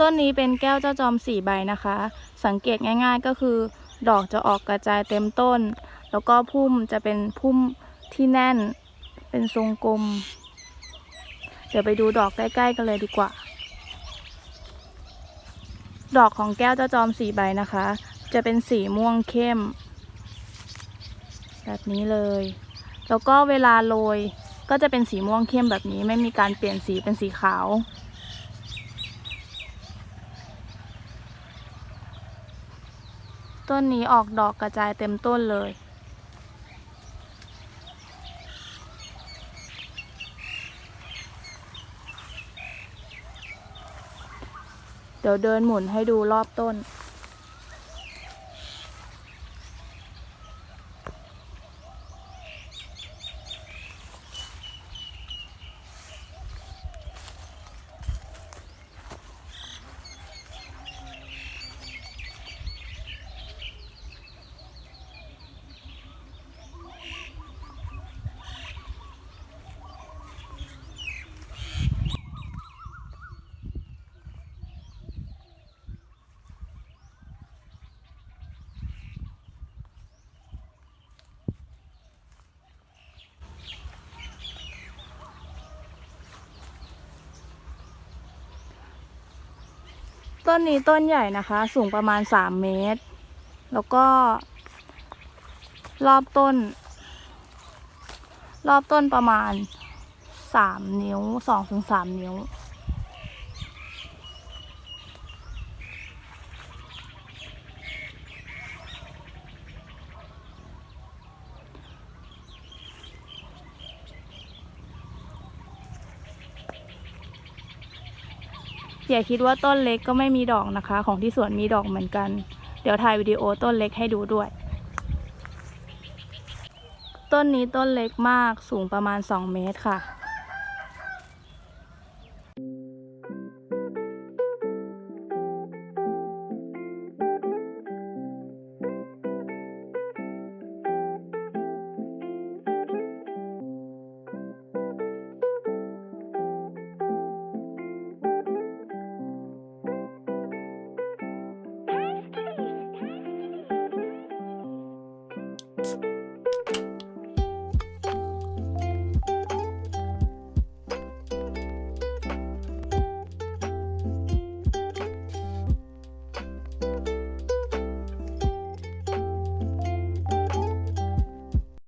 ต้นนี้เป็นแก้วเจ้าจอมสี่ใบนะคะ สังเกตง่าย ๆก็คือ ดอกจะออกกระจายเต็มต้น แล้วก็พุ่มจะเป็นพุ่มที่แน่น เป็นทรงกลม เดี๋ยวไปดูดอกใกล้ๆกันเลยดีกว่า ดอกของแก้วเจ้าจอมสี่ใบนะคะ จะเป็นสีม่วงเข้ม แบบนี้เลย แล้วก็เวลาโรยก็จะเป็นสีม่วงเข้มแบบนี้ไม่มีการเปลี่ยนสีเป็นสีขาว ต้นนี้ออกดอกกระจายเต็มต้นเลย เดี๋ยวเดินหมุนให้ดูรอบต้น ต้นนี้ต้นใหญ่นะคะ สูงประมาณสามเมตร แล้วก็ รอบต้น รอบต้นประมาณสามนิ้วสองถึงสามนิ้ว อย่าคิดว่าต้นเล็กก็ไม่มีดอกนะคะ ของที่สวนมีดอกเหมือนกัน เดี๋ยวถ่ายวิดีโอต้นเล็กให้ดูด้วย ต้นนี้ต้นเล็กมากสูงประมาณ 2 เมตรค่ะ